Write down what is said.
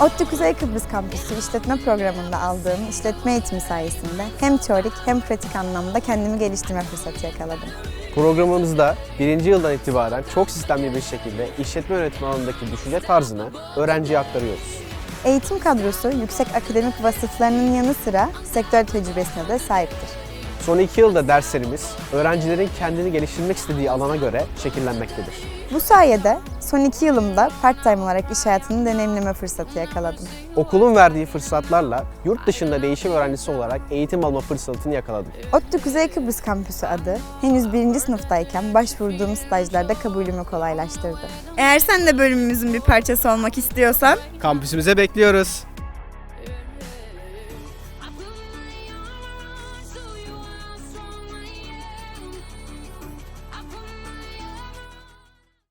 ODTÜ Kuzey Kıbrıs Kampüsü işletme programında aldığım işletme eğitimi sayesinde hem teorik hem pratik anlamda kendimi geliştirme fırsatı yakaladım. Programımızda birinci yıldan itibaren çok sistemli bir şekilde işletme yönetimi alanındaki düşünce tarzını öğrenciye aktarıyoruz. Eğitim kadrosu yüksek akademik vasıflarının yanı sıra sektör tecrübesine de sahiptir. Son iki yılda derslerimiz öğrencilerin kendini geliştirmek istediği alana göre şekillenmektedir. Bu sayede son iki yılımda part-time olarak iş hayatını deneyimleme fırsatı yakaladım. Okulun verdiği fırsatlarla yurt dışında değişim öğrencisi olarak eğitim alma fırsatını yakaladım. ODTÜ Kuzey Kıbrıs Kampüsü adı henüz birinci sınıftayken başvurduğum stajlarda kabulümü kolaylaştırdı. Eğer sen de bölümümüzün bir parçası olmak istiyorsan Kampüsümüze bekliyoruz.